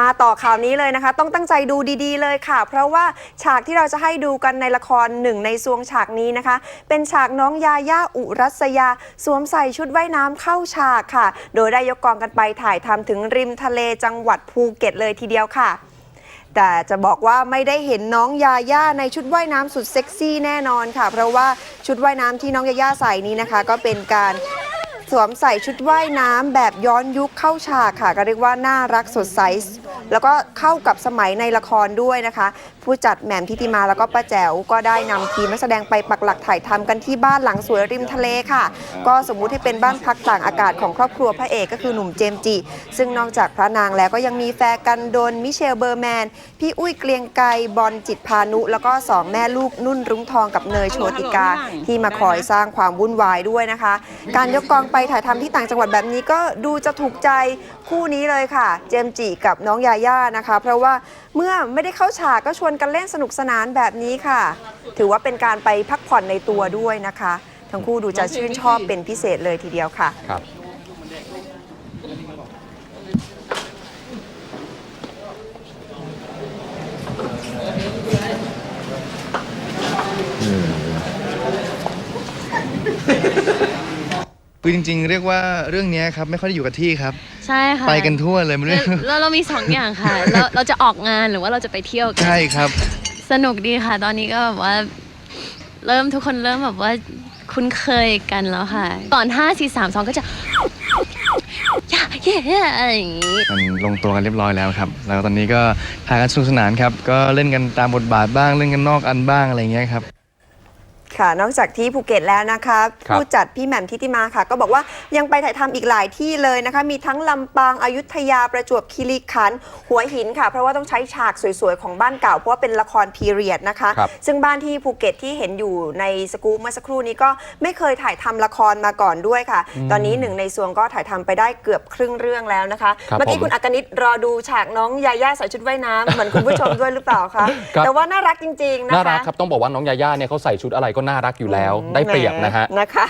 มาต่อข่าวนี้เลยนะคะ ต้องตั้งใจดูดีๆเลยค่ะ เพราะว่าฉากที่เราจะให้ดูกันในละครหนึ่งในซวงฉากนี้นะคะ เป็นฉากน้องยาย่าอุรัสยา สวมใส่ชุดว่ายน้ำเข้าฉากค่ะ โดยได้ยกกองกันไปถ่ายทำถึงริมทะเลจังหวัดภูเก็ตเลยทีเดียวค่ะแต่จะบอกว่าไม่ได้เห็นน้องยาย่าในชุดว่ายน้ำสุดเซ็กซี่แน่นอนค่ะ เพราะว่าชุดว่ายน้ำที่น้องยาย่าใส่นี้นะคะ ก็เป็นการ สวมใส่ชุดว่ายน้ำแบบย้อนยุคเข้าฉากค่ะ ก็เรียกว่าน่ารักสดใส แล้วก็เข้ากับสมัยในละครด้วยนะคะ ผู้จัดแหม่มทิติมาแล้วก็ป้าแจ๋วก็ได้นำทีมนักแสดงไปปักหลักถ่ายทำกันที่บ้านหลังสวยริมทะเลค่ะ ก็สมมุติให้เป็นบ้านพักต่างอากาศของครอบครัวพระเอกก็คือหนุ่มเจมจิ ซึ่งนอกจากพระนางแล้วก็ยังมีแฟร์กันโดนมิเชลเบอร์แมน พี่อุ้ยเกรียงไกรบอลจิตพานุ แล้วก็สองแม่ลูกนุ่นรุ้งทองกับเนยโชติกาที่มาคอยสร้างความวุ่นวายด้วยนะคะ การยกกองไปถ่ายทำที่ต่างจังหวัดแบบนี้ก็ดูจะถูกใจคู่นี้เลยค่ะ เจมจิกับน้องยาย่านะคะ เพราะว่าเมื่อไม่ได้เข้าฉากก็ชวนกันเล่นสนุกสนานแบบนี้ค่ะ ถือว่าเป็นการไปพักผ่อนในตัวด้วยนะคะ ทั้งคู่ดูจะชื่นชอบเป็นพิเศษเลยทีเดียวค่ะ ครับ คือจริง ๆ เรียกว่าเรื่องเนี้ยครับไม่ค่อยได้อยู่กับที่ครับ ใช่ค่ะไปกันทั่วเลยไม่รู้แล้วเรามีสองอย่างค่ะเราเราจะออกงานหรือว่าเราจะไปเที่ยวกัน ใช่ครับ สนุกดีค่ะ ตอนนี้ก็แบบว่า เริ่มทุกคนเริ่มแบบว่าคุ้นเคยกันแล้วค่ะ ก่อน 5 4 3 2 ก็จะย่าเย่เย่อะไรอย่างงี้ มันลงตัวกันเรียบร้อยแล้วครับ แล้วตอนนี้ก็ถ่ายกันสนุกสนานครับ ก็เล่นกันตามบทบาทบ้างเล่นกันนอกอันบ้างอะไรเงี้ยครับ ค่ะ นอกจากที่ภูเก็ตแล้วนะคะ ครับ ผู้จัดพี่แหม่มทิติมาค่ะ ก็บอกว่ายังไปถ่ายทำอีกหลายที่เลยนะคะ มีทั้งลำปางอายุทยาประจวบคีรีขันธ์หัวหินค่ะ เพราะว่าต้องใช้ฉากสวยๆ ของบ้านเก่า เพราะว่าเป็นละครพีเรียดนะคะ ครับ ซึ่งบ้านที่ภูเก็ตที่เห็นอยู่ในสกู๊ปเมื่อสักครู่นี้ก็ไม่เคยถ่ายทำละครมาก่อนด้วยค่ะ ตอนนี้หนึ่งในซวงก็ถ่ายทำไปได้เกือบครึ่งเรื่องแล้วนะคะ ครับเมื่อกี้ผมคุณอักนิตรอดูฉากน้องยาย่าใส่ชุดว่ายน้ำเหมือนคุณผู้ชมด้วยหรือเปล่าคะ ครับ แต่ว่าน่ารักจริงๆนะคะน่ารักครับต้องบอกว่าน้องยาย่าเนี่ยเขาใส่ชุดอะไรก็น่ารักอยู่แล้วได้เปรียบนะฮะ นะคะ